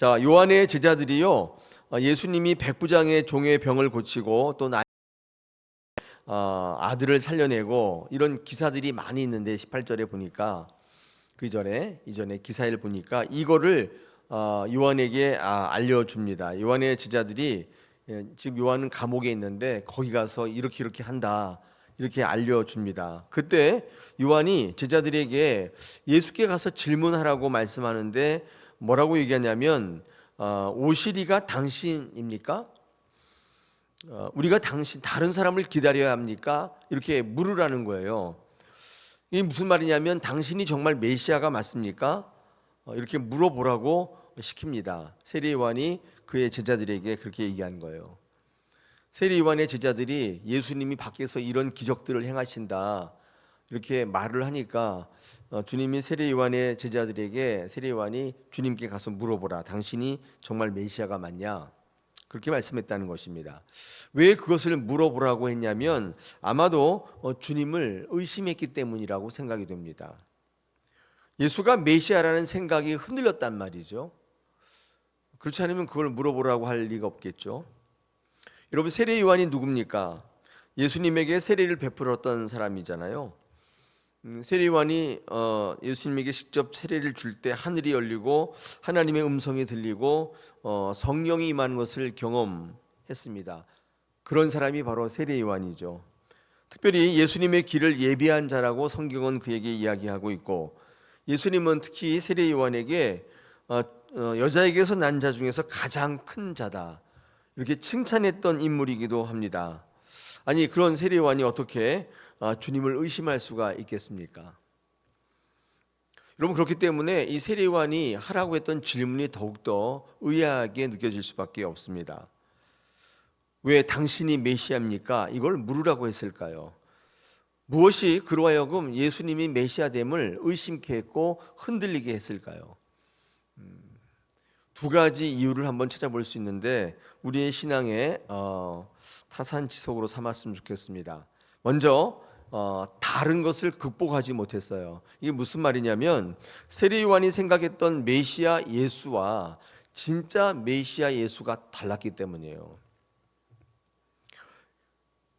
자, 요한의 제자들이요. 어, 예수님이 백부장의 종의 병을 고치고 또 나, 어, 아들을 살려내고 이런 기사들이 많이 있는데 18절에 보니까 그 전에 이전에 기사를 보니까 이거를 어, 요한에게 아, 알려줍니다. 요한의 제자들이 예, 지금 요한은 감옥에 있는데 거기 가서 이렇게 이렇게 한다. 이렇게 알려줍니다. 그때 요한이 제자들에게 예수께 가서 질문하라고 말씀하는데 뭐라고 얘기하냐면 어, 오시리가 당신입니까? 어, 우리가 당신 다른 사람을 기다려야 합니까? 이렇게 물으라는 거예요. 이게 무슨 말이냐면 당신이 정말 메시아가 맞습니까? 어, 이렇게 물어보라고 시킵니다. 세례 요한이 그의 제자들에게 그렇게 얘기한 거예요. 세례 요한의 제자들이 예수님이 밖에서 이런 기적들을 행하신다 이렇게 말을 하니까 어, 주님이 세례 요한의 제자들에게 세례 요한이 주님께 가서 물어보라. 당신이 정말 메시아가 맞냐? 그렇게 말씀했다는 것입니다. 왜 그것을 물어보라고 했냐면 아마도 어, 주님을 의심했기 때문이라고 생각이 됩니다. 예수가 메시아라는 생각이 흔들렸단 말이죠. 그렇지 않으면 그걸 물어보라고 할 리가 없겠죠. 여러분 세례 요한이 누굽니까? 예수님에게 세례를 베풀었던 사람이잖아요. 음, 요한이 어, 예수님에게 직접 세례를 줄 때 하늘이 열리고 하나님의 음성이 들리고 어, 성령이 임하는 것을 경험했습니다. 그런 사람이 바로 세례 요한이죠. 특별히 예수님의 길을 예비한 자라고 성경은 그에게 이야기하고 있고 예수님은 특히 세례 요한에게 어, 어, 여자에게서 난 자 중에서 가장 큰 자다 이렇게 칭찬했던 인물이기도 합니다. 아니 그런 세례 요한이 어떻게 어, 주님을 의심할 수가 있겠습니까? 여러분 그렇기 때문에 이 세례 요한이 하라고 했던 질문이 더욱더 의아하게 느껴질 수밖에 없습니다. 왜 당신이 메시아입니까? 이걸 물으라고 했을까요? 무엇이 그로 하여금 예수님이 메시아됨을 의심케 했고 흔들리게 했을까요? 음, 두 가지 이유를 한번 찾아볼 수 있는데 우리의 신앙의 어, 타산지석으로 삼았으면 좋겠습니다. 먼저 어, 다른 것을 극복하지 못했어요. 이게 무슨 말이냐면 세례 요한이 생각했던 메시아 예수와 진짜 메시아 예수가 달랐기 때문이에요.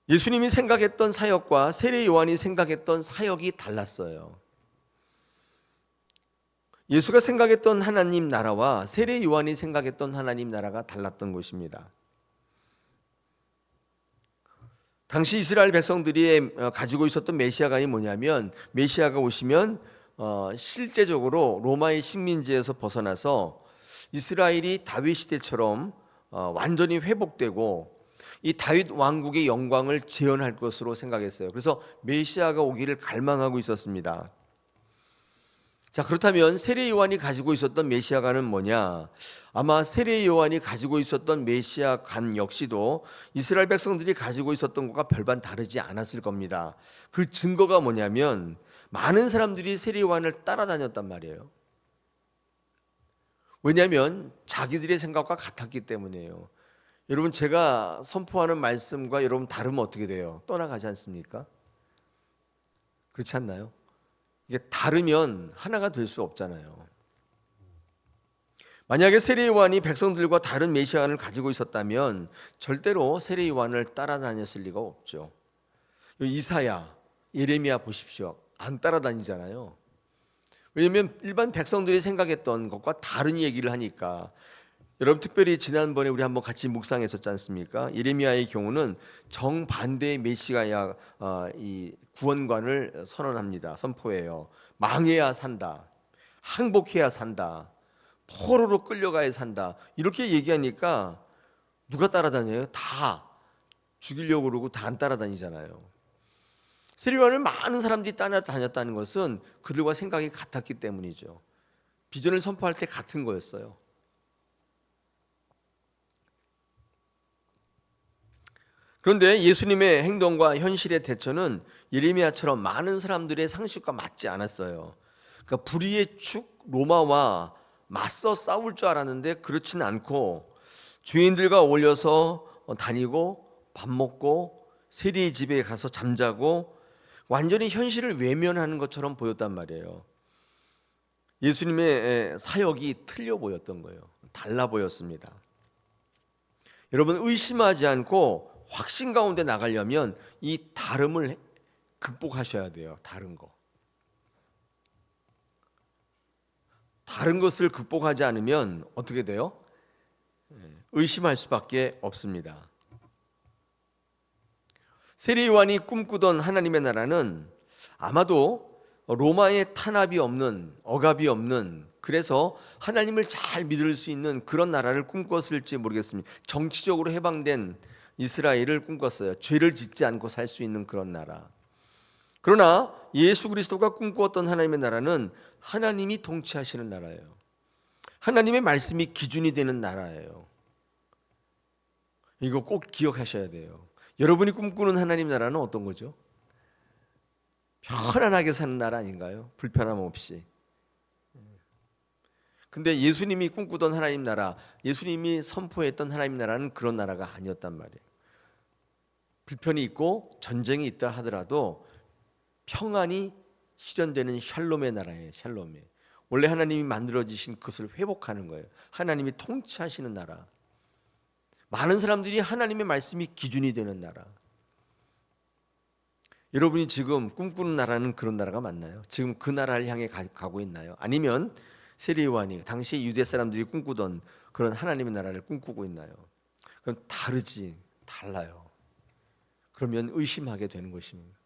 예수님이 생각했던 사역과 세례 요한이 생각했던 사역이 달랐어요. 예수가 생각했던 하나님 나라와 세례 요한이 생각했던 하나님 나라가 달랐던 것입니다. 당시 이스라엘 백성들이 어, 가지고 있었던 메시아가 뭐냐면 메시아가 오시면 어, 실제적으로 로마의 식민지에서 벗어나서 이스라엘이 다윗 시대처럼 어, 완전히 회복되고 이 다윗 왕국의 영광을 재현할 것으로 생각했어요. 그래서 메시아가 오기를 갈망하고 있었습니다. 자 그렇다면 세례 요한이 가지고 있었던 메시아관은 뭐냐? 아마 세례 요한이 가지고 있었던 메시아관 역시도 이스라엘 백성들이 가지고 있었던 것과 별반 다르지 않았을 겁니다. 그 증거가 뭐냐면 많은 사람들이 세례 요한을 따라다녔단 말이에요. 왜냐하면 자기들의 생각과 같았기 때문이에요. 여러분 제가 선포하는 말씀과 여러분 다르면 어떻게 돼요? 떠나가지 않습니까? 그렇지 않나요? 이게 다르면 하나가 될 수 없잖아요. 만약에 세례 요한이 백성들과 다른 메시아를 가지고 있었다면 절대로 세례 요한을 따라다녔을 리가 없죠. 이사야, 예레미야 보십시오. 안 따라다니잖아요. 왜냐하면 일반 백성들이 생각했던 것과 다른 얘기를 하니까 여러분 특별히 지난번에 우리 한번 같이 묵상했었지 않습니까? 예레미야의 경우는 정반대의 메시아야 어, 이 구원관을 선언합니다. 선포해요. 망해야 산다. 항복해야 산다. 포로로 끌려가야 산다. 이렇게 얘기하니까 누가 따라다녀요? 다 죽이려고 그러고 다 안 따라다니잖아요. 세례요한을 많은 사람들이 따라다녔다는 것은 그들과 생각이 같았기 때문이죠. 비전을 선포할 때 같은 거였어요. 그런데 예수님의 행동과 현실의 대처는 예레미야처럼 많은 사람들의 상식과 맞지 않았어요. 그러니까 불의의 축 로마와 맞서 싸울 줄 알았는데 그렇지는 않고 죄인들과 어울려서 다니고 밥 먹고 세리의 집에 가서 잠자고 완전히 현실을 외면하는 것처럼 보였단 말이에요. 예수님의 사역이 틀려 보였던 거예요. 달라 보였습니다. 여러분 의심하지 않고 확신 가운데 나가려면 이 다름을 극복하셔야 돼요. 다른 거. 다른 것을 극복하지 않으면 어떻게 돼요? 예, 의심할 수밖에 없습니다. 세례 요한이 꿈꾸던 하나님의 나라는 아마도 로마의 탄압이 없는 억압이 없는 그래서 하나님을 잘 믿을 수 있는 그런 나라를 꿈꿨을지 모르겠습니다. 정치적으로 해방된 이스라엘을 꿈꿨어요. 죄를 짓지 않고 살 수 있는 그런 나라. 그러나 예수 그리스도가 꿈꾸었던 하나님의 나라는 하나님이 통치하시는 나라예요. 하나님의 말씀이 기준이 되는 나라예요. 이거 꼭 기억하셔야 돼요. 여러분이 꿈꾸는 하나님 나라는 어떤 거죠? 편안하게 사는 나라 아닌가요? 불편함 없이. 근데 예수님이 꿈꾸던 하나님 나라, 예수님이 선포했던 하나님 나라는 그런 나라가 아니었단 말이에요. 불편이 있고 전쟁이 있다 하더라도 평안이 실현되는 샬롬의 나라예요. 샬롬의. 원래 하나님이 만들어 주신 그것을 회복하는 거예요. 하나님이 통치하시는 나라. 많은 사람들이 하나님의 말씀이 기준이 되는 나라. 여러분이 지금 꿈꾸는 나라는 그런 나라가 맞나요? 지금 그 나라를 향해 가, 고 있나요? 아니면 세례요한이 당시 유대 사람들이 꿈꾸던 그런 하나님의 나라를 꿈꾸고 있나요? 그럼 다르지, 달라요. 그러면 의심하게 되는 것입니다.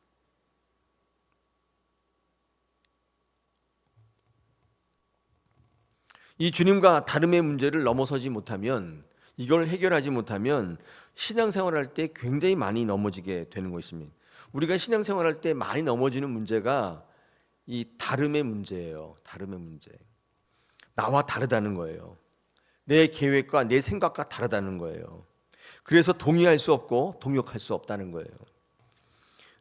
이 주님과 다름의 문제를 넘어서지 못하면 이걸 해결하지 못하면 신앙생활할 때 굉장히 많이 넘어지게 되는 것입니다. 우리가 신앙생활할 때 많이 넘어지는 문제가 이 다름의 문제예요. 다름의 문제. 나와 다르다는 거예요. 내 계획과 내 생각과 다르다는 거예요. 그래서 동의할 수 없고 동역할 수 없다는 거예요.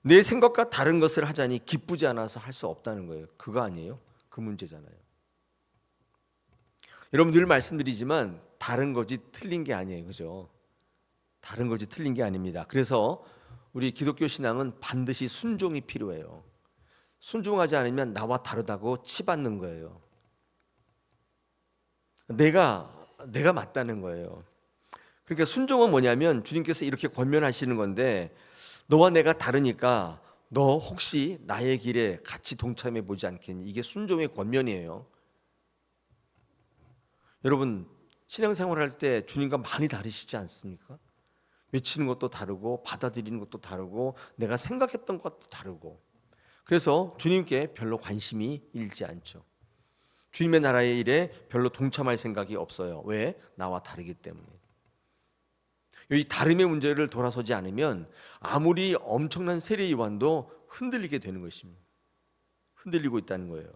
내 생각과 다른 것을 하자니 기쁘지 않아서 할 수 없다는 거예요. 그거 아니에요? 그 문제잖아요. 여러분 늘 말씀드리지만 다른 거지 틀린 게 아니에요. 그죠? 다른 거지 틀린 게 아닙니다. 그래서 우리 기독교 신앙은 반드시 순종이 필요해요. 순종하지 않으면 나와 다르다고 치받는 거예요. 내가 내가 맞다는 거예요. 그러니까 순종은 뭐냐면 주님께서 이렇게 권면하시는 건데 너와 내가 다르니까 너 혹시 나의 길에 같이 동참해 보지 않겠니? 이게 순종의 권면이에요. 여러분 신앙생활 할때 주님과 많이 다르시지 않습니까? 외치는 것도 다르고 받아들이는 것도 다르고 내가 생각했던 것도 다르고 그래서 주님께 별로 관심이 일지 않죠. 주님의 나라의 일에 별로 동참할 생각이 없어요. 왜? 나와 다르기 때문에. 이 다름의 문제를 돌아서지 않으면 아무리 엄청난 세례 요한도 흔들리게 되는 것입니다. 흔들리고 있다는 거예요.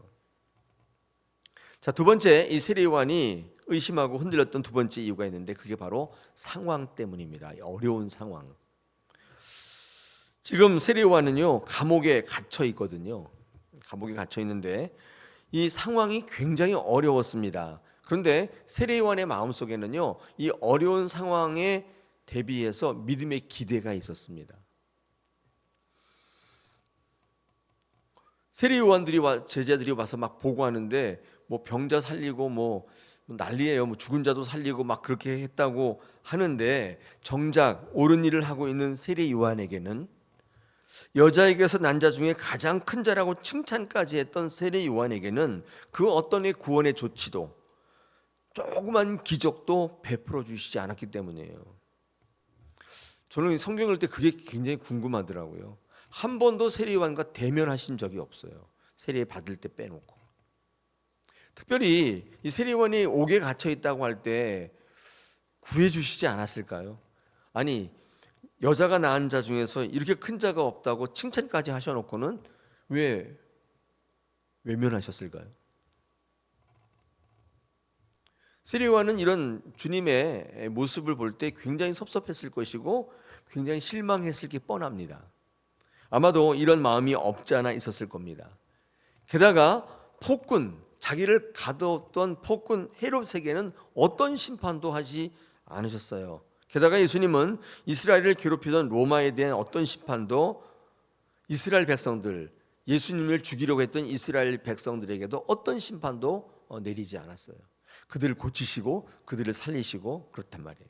자, 두 번째 이 세례 요한이 의심하고 흔들렸던 두 번째 이유가 있는데 그게 바로 상황 때문입니다. 어려운 상황. 지금 세례 요한은요 감옥에 갇혀 있거든요. 감옥에 갇혀 있는데 이 상황이 굉장히 어려웠습니다. 그런데 세례 요한의 마음 속에는요 이 어려운 상황에 대비해서 믿음의 기대가 있었습니다. 세례 요한들이 와 제자들이 와서 막 보고하는데 뭐 병자 살리고 뭐 난리예요. 뭐 죽은 자도 살리고 막 그렇게 했다고 하는데 정작 옳은 일을 하고 있는 세례 요한에게는 여자에게서 난 자 중에 가장 큰 자라고 칭찬까지 했던 세례 요한에게는 그 어떤 구원의 조치도 조그만 기적도 베풀어 주시지 않았기 때문이에요. 저는 성경 읽을 때 그게 굉장히 궁금하더라고요. 한 번도 세례 요한과 대면하신 적이 없어요. 세례 받을 때 빼놓고. 특별히 이 세례원이 옥에 갇혀 있다고 할 때 구해 주시지 않았을까요? 아니 여자가 낳은 자 중에서 이렇게 큰 자가 없다고 칭찬까지 하셔놓고는 왜 외면하셨을까요? 세례요한은 이런 주님의 모습을 볼 때 굉장히 섭섭했을 것이고 굉장히 실망했을 게 뻔합니다. 아마도 이런 마음이 없지 않아 있었을 겁니다. 게다가 폭군 자기를 가뒀던 폭군 헤롯에게는 어떤 심판도 하지 않으셨어요. 게다가 예수님은 이스라엘을 괴롭히던 로마에 대한 어떤 심판도 이스라엘 백성들 예수님을 죽이려고 했던 이스라엘 백성들에게도 어떤 심판도 어, 내리지 않았어요. 그들을 고치시고 그들을 살리시고 그렇단 말이에요.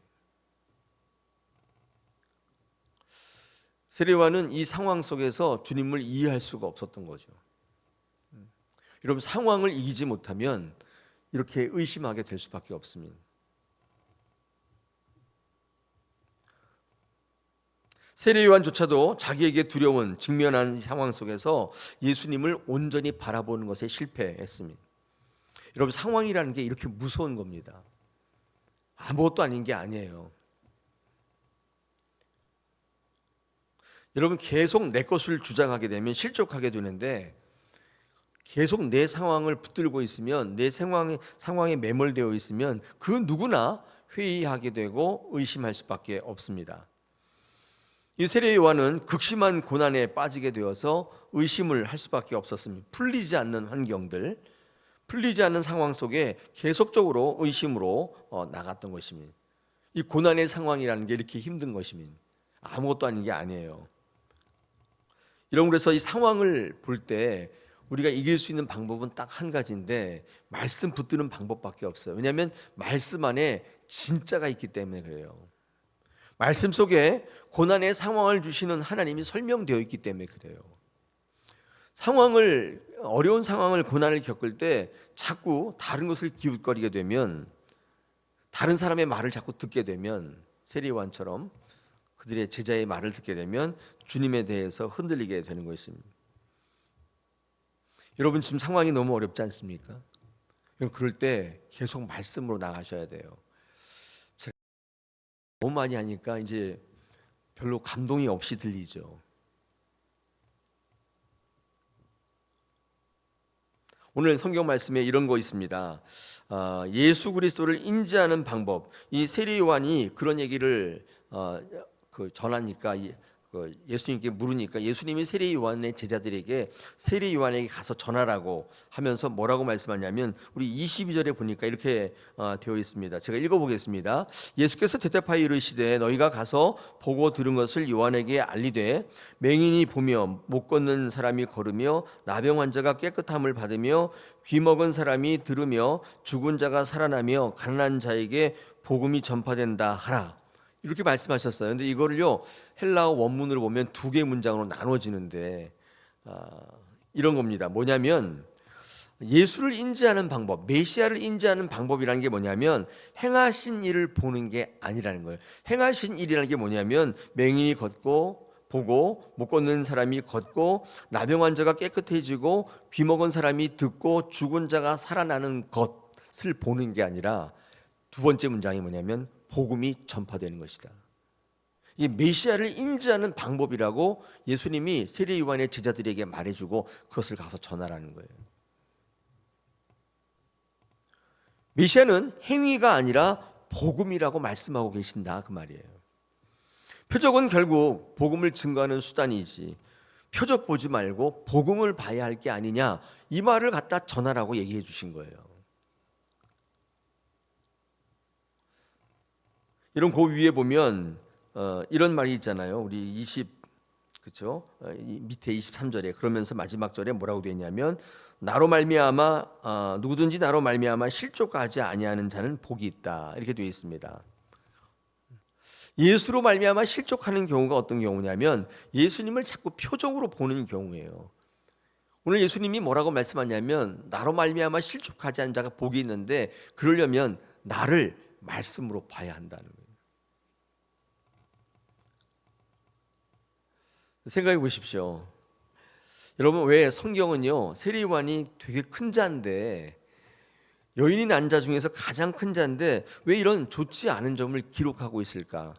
세례와는 이 상황 속에서 주님을 이해할 수가 없었던 거죠. 음. 여러분 상황을 이기지 못하면 이렇게 의심하게 될 수밖에 없습니다. 세례 요한조차도 자기에게 두려운 직면한 상황 속에서 예수님을 온전히 바라보는 것에 실패했습니다. 여러분 상황이라는 게 이렇게 무서운 겁니다. 아무것도 아닌 게 아니에요. 여러분 계속 내 것을 주장하게 되면 실족하게 되는데 계속 내 상황을 붙들고 있으면 내 상황에 상황에 매몰되어 있으면 그 누구나 회의하게 되고 의심할 수밖에 없습니다. 이 세례 요한은 극심한 고난에 빠지게 되어서 의심을 할 수밖에 없었습니다. 풀리지 않는 환경들, 풀리지 않는 상황 속에 계속적으로 의심으로 어, 나갔던 것입니다. 이 고난의 상황이라는 게 이렇게 힘든 것입니다. 아무것도 아닌 게 아니에요. 이런 그래서 이 상황을 볼 때 우리가 이길 수 있는 방법은 딱 한 가지인데 말씀 붙드는 방법밖에 없어요. 왜냐하면 말씀 안에 진짜가 있기 때문에 그래요. 말씀 속에 고난의 상황을 주시는 하나님이 설명되어 있기 때문에 그래요. 상황을 어려운 상황을 고난을 겪을 때 자꾸 다른 것을 기웃거리게 되면 다른 사람의 말을 자꾸 듣게 되면 세리완처럼 그들의 제자의 말을 듣게 되면 주님에 대해서 흔들리게 되는 것입니다. 여러분 지금 상황이 너무 어렵지 않습니까? 그럴 때 계속 말씀으로 나가셔야 돼요. 너무 많이 하니까 이제 별로 감동이 없이 들리죠. 오늘 성경 말씀에 이런 거 있습니다. 아, 예수 그리스도를 인지하는 방법. 이 세례 요한이 그런 얘기를 어, 그 전하니까 그 예수님께 물으니까 예수님이 세례 요한의 제자들에게 세례 요한에게 가서 전하라고 하면서 뭐라고 말씀하냐면 우리 22절에 보니까 이렇게 어, 되어 있습니다. 제가 읽어 보겠습니다. 예수께서 대답하여 이르시되 너희가 가서 보고 들은 것을 요한에게 알리되 맹인이 보며 못 걷는 사람이 걸으며 나병 환자가 깨끗함을 받으며 귀 먹은 사람이 들으며 죽은 자가 살아나며 가난한 자에게 복음이 전파된다 하라. 이렇게 말씀하셨어요. 근데 이거를요 헬라어 원문으로 보면 두 개 문장으로 나눠지는데 아, 이런 겁니다. 뭐냐면 예수를 인지하는 방법, 메시아를 인지하는 방법이라는 게 뭐냐면 행하신 일을 보는 게 아니라는 거예요. 행하신 일이라는 게 뭐냐면 맹인이 걷고 보고 못 걷는 사람이 걷고 나병 환자가 깨끗해지고 귀 먹은 사람이 듣고 죽은 자가 살아나는 것을 보는 게 아니라 두 번째 문장이 뭐냐면 복음이 전파되는 것이다. 이 메시아를 인지하는 방법이라고 예수님이 세례 요한의 제자들에게 말해주고 그것을 가서 전하라는 거예요. 메시아는 행위가 아니라 복음이라고 말씀하고 계신다 그 말이에요. 표적은 결국 복음을 증거하는 수단이지. 표적 보지 말고 복음을 봐야 할 게 아니냐 이 말을 갖다 전하라고 얘기해 주신 거예요. 이런 그 위에 보면 어, 이런 말이 있잖아요. 우리 20 그렇죠? 어, 밑에 23절에 그러면서 마지막 절에 뭐라고 되어 있냐면 나로 말미암아 어, 누구든지 나로 말미암아 실족하지 아니하는 자는 복이 있다. 이렇게 되어 있습니다. 예수로 말미암아 실족하는 경우가 어떤 경우냐면 예수님을 자꾸 표적으로 보는 경우예요. 오늘 예수님이 뭐라고 말씀하냐면 나로 말미암아 실족하지 않은 자가 복이 있는데 그러려면 나를 말씀으로 봐야 한다는 거예요. 생각해 보십시오. 여러분 왜 성경은요 세리관이 되게 큰 자인데 여인이 난자 중에서 가장 큰 자인데 왜 이런 좋지 않은 점을 기록하고 있을까?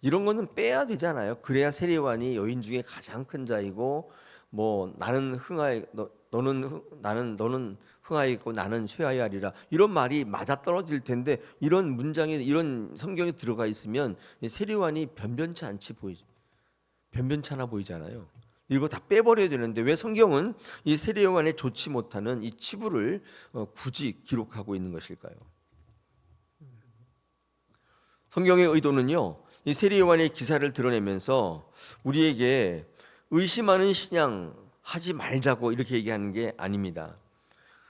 이런 거는 빼야 되잖아요. 그래야 세리관이 여인 중에 가장 큰 자이고 뭐 나는 흥하이 너, 너는 나는 너는 흥하이 있고 나는 쇠하이하리라 이런 말이 맞아 떨어질 텐데 이런 문장에 이런 성경에 들어가 있으면 세리관이 변변치 않지 보이죠. 변변찮아 보이잖아요. 이거 다 빼버려야 되는데 왜 성경은 이 세례 요한의 좋지 못하는 이 치부를 어, 굳이 기록하고 있는 것일까요? 성경의 의도는요. 이 세례 요한의 기사를 드러내면서 우리에게 의심하는 신앙 하지 말자고 이렇게 얘기하는 게 아닙니다.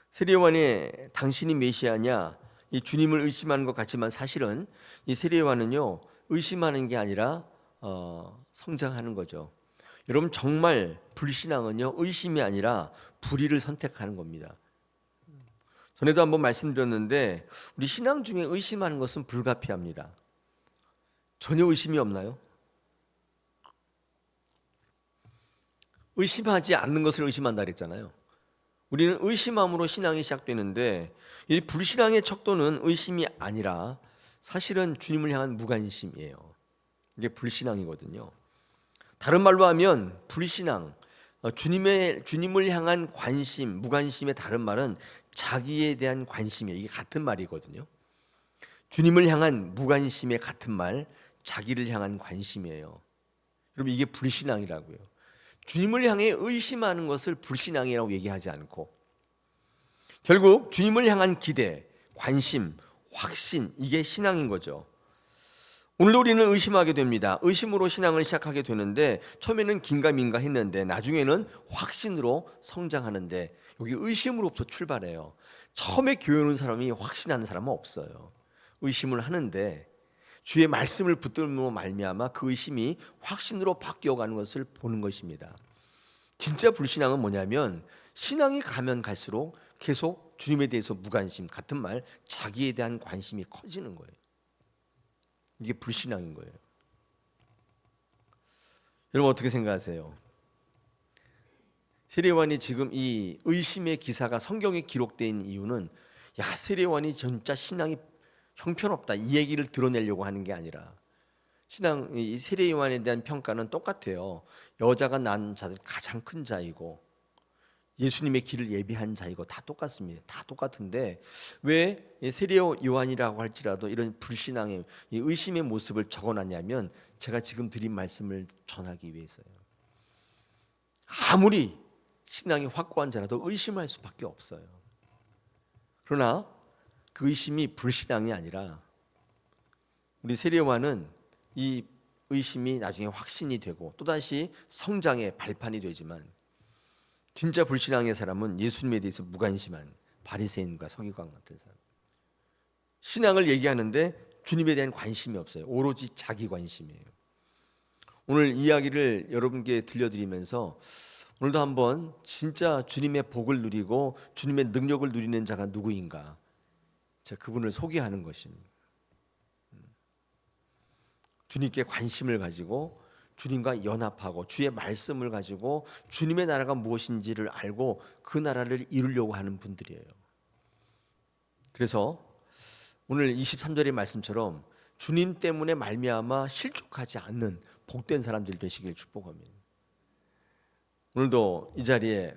세례 요한의 당신이 메시아냐 이 주님을 의심하는 것 같지만 사실은 이 세례요한은요 의심하는 게 아니라 어, 성장하는 거죠. 여러분 정말 불신앙은요 의심이 아니라 불의를 선택하는 겁니다. 전에도 한번 말씀드렸는데 우리 신앙 중에 의심하는 것은 불가피합니다. 전혀 의심이 없나요? 의심하지 않는 것을 의심한다 그랬잖아요. 우리는 의심함으로 신앙이 시작되는데 이 불신앙의 척도는 의심이 아니라 사실은 주님을 향한 무관심이에요. 이게 불신앙이거든요. 다른 말로 하면 불신앙, 어, 주님의 주님을 향한 관심, 무관심의 다른 말은 자기에 대한 관심이에요. 이게 같은 말이거든요. 주님을 향한 무관심의 같은 말, 자기를 향한 관심이에요. 여러분 이게 불신앙이라고요. 주님을 향해 의심하는 것을 불신앙이라고 얘기하지 않고 결국 주님을 향한 기대, 관심, 확신 이게 신앙인 거죠. 오늘도 우리는 의심하게 됩니다. 의심으로 신앙을 시작하게 되는데 처음에는 긴가민가 했는데 나중에는 확신으로 성장하는데 여기 의심으로부터 출발해요. 처음에 교회 오는 사람이 확신하는 사람은 없어요. 의심을 하는데 주의 말씀을 붙들므로 말미암아 그 의심이 확신으로 바뀌어가는 것을 보는 것입니다. 진짜 불신앙은 뭐냐면 신앙이 가면 갈수록 계속 주님에 대해서 무관심 같은 말 자기에 대한 관심이 커지는 거예요. 이게 불신앙인 거예요. 여러분 어떻게 생각하세요? 세례관이 지금 이 의심의 기사가 성경에 기록된 이유는 야 세례관이 진짜 신앙이 형편없다 이 얘기를 드러내려고 하는 게 아니라 신앙 이 세례 요한에 대한 평가는 똑같아요. 여자가 낳은 자들 가장 큰 자이고 예수님의 길을 예비한 자이고 다 똑같습니다. 다 똑같은데 왜 세례 요한이라고 할지라도 이런 불신앙의 의심의 모습을 적어놨냐면 제가 지금 드린 말씀을 전하기 위해서요. 아무리 신앙이 확고한 자라도 의심할 수밖에 없어요. 그러나 그 의심이 불신앙이 아니라 우리 세례 요한은 이 의심이 나중에 확신이 되고 또다시 성장의 발판이 되지만 진짜 불신앙의 사람은 예수님에 대해서 무관심한 바리새인과 서기관 같은 사람. 신앙을 얘기하는데 주님에 대한 관심이 없어요. 오로지 자기 관심이에요. 오늘 이야기를 여러분께 들려드리면서 오늘도 한번 진짜 주님의 복을 누리고 주님의 능력을 누리는 자가 누구인가 제가 그분을 소개하는 것입니다. 주님께 관심을 가지고 주님과 연합하고 주의 말씀을 가지고 주님의 나라가 무엇인지를 알고 그 나라를 이루려고 하는 분들이에요. 그래서 오늘 23절의 말씀처럼 주님 때문에 말미암아 실족하지 않는 복된 사람들 되시길 축복합니다. 오늘도 이 자리에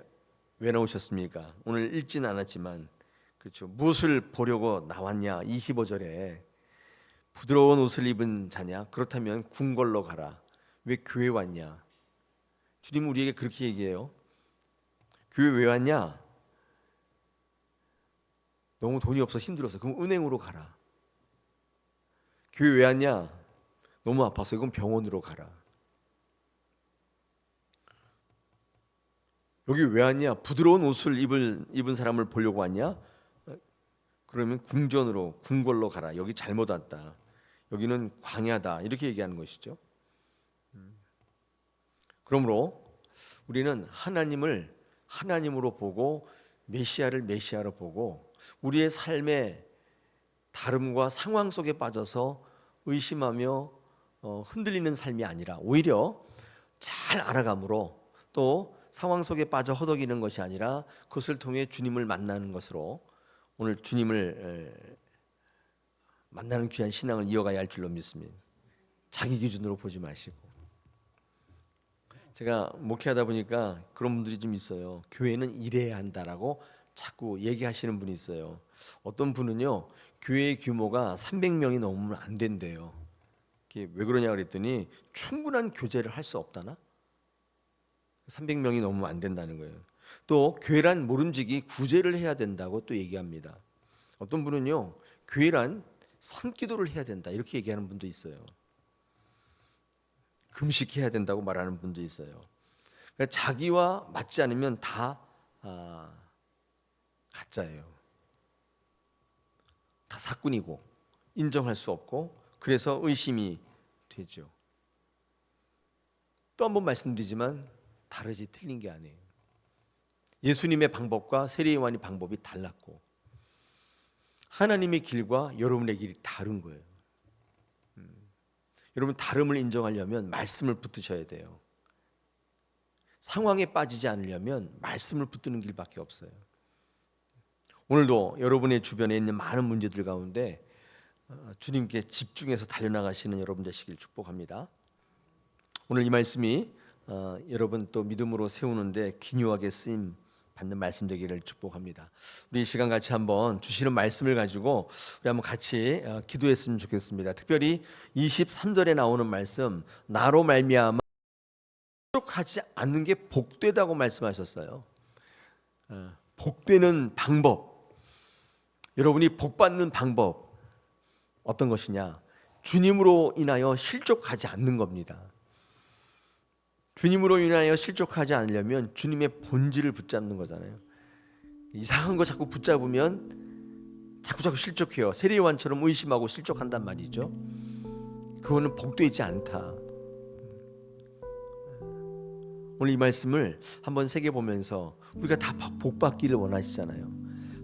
왜 나오셨습니까? 오늘 읽진 않았지만 그렇죠. 무엇을 보려고 나왔냐? 25절에 부드러운 옷을 입은 자냐? 그렇다면 궁궐로 가라. 왜 교회 왔냐? 주님 우리에게 그렇게 얘기해요. 교회 왜 왔냐? 너무 돈이 없어 힘들어서 그럼 은행으로 가라. 교회 왜 왔냐? 너무 아파서 그럼 병원으로 가라. 여기 왜 왔냐? 부드러운 옷을 입을, 입은 사람을 보려고 왔냐? 그러면 궁전으로 궁궐로 가라. 여기 잘못 왔다. 여기는 광야다. 이렇게 얘기하는 것이죠. 그러므로 우리는 하나님을 하나님으로 보고 메시아를 메시아로 보고 우리의 삶의 다름과 상황 속에 빠져서 의심하며 어, 흔들리는 삶이 아니라 오히려 잘 알아감으로 또 상황 속에 빠져 허덕이는 것이 아니라 그것을 통해 주님을 만나는 것으로 오늘 주님을 만나는 귀한 신앙을 이어가야 할 줄로 믿습니다. 자기 기준으로 보지 마시고 제가 목회하다 보니까 그런 분들이 좀 있어요. 교회는 이래야 한다라고 자꾸 얘기하시는 분이 있어요. 어떤 분은요, 교회 규모가 300명이 넘으면 안 된대요. 왜 그러냐 그랬더니 충분한 교제를 할 수 없다나? 300명이 넘으면 안 된다는 거예요. 또 교회란 모름지기 구제를 해야 된다고 또 얘기합니다. 어떤 분은요, 교회란 산기도를 해야 된다 이렇게 얘기하는 분도 있어요. 금식해야 된다고 말하는 분도 있어요. 그러니까 자기와 맞지 않으면 다 아, 가짜예요. 다 사꾼이고 인정할 수 없고 그래서 의심이 되죠. 또 한 번 말씀드리지만 다르지 틀린 게 아니에요. 예수님의 방법과 세례요한의 방법이 달랐고 하나님의 길과 여러분의 길이 다른 거예요. 음. 여러분 다름을 인정하려면 말씀을 붙드셔야 돼요. 상황에 빠지지 않으려면 말씀을 붙드는 길밖에 없어요. 오늘도 여러분의 주변에 있는 많은 문제들 가운데 어, 주님께 집중해서 달려나가시는 여러분 되시길 축복합니다. 오늘 이 말씀이 어, 여러분 또 믿음으로 세우는데 기묘하게 쓰임 받는 말씀 되기를 축복합니다. 우리 이 시간 같이 한번 주시는 말씀을 가지고 우리 한번 같이 어, 기도했으면 좋겠습니다. 특별히 23절에 나오는 말씀 나로 말미암아 하지 않는 게 복되다고 말씀하셨어요. 어, 복되는 방법. 여러분이 복 받는 방법 어떤 것이냐? 주님으로 인하여 실족하지 않는 겁니다. 주님으로 인하여 실족하지 않으려면 주님의 본질을 붙잡는 거잖아요. 이상한 거 자꾸 붙잡으면 자꾸 자꾸 실족해요. 세례요한처럼 의심하고 실족한단 말이죠. 그거는 복되지 않다. 오늘 이 말씀을 한번 새겨 보면서 우리가 다 복 받기를 원하시잖아요.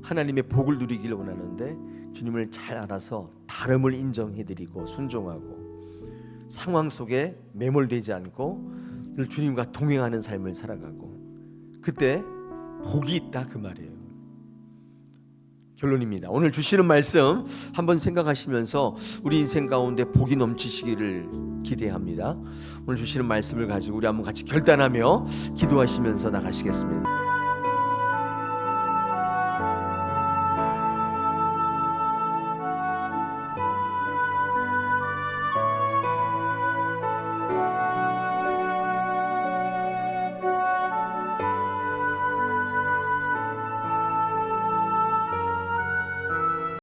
하나님의 복을 누리기를 원하는데 주님을 잘 알아서 다름을 인정해 드리고 순종하고 상황 속에 매몰되지 않고 늘 주님과 동행하는 삶을 살아가고 그때 복이 있다 그 말이에요. 결론입니다. 오늘 주시는 말씀 한번 생각하시면서 우리 인생 가운데 복이 넘치시기를 기대합니다. 오늘 주시는 말씀을 가지고 우리 한번 같이 결단하며 기도하시면서 나가시겠습니다.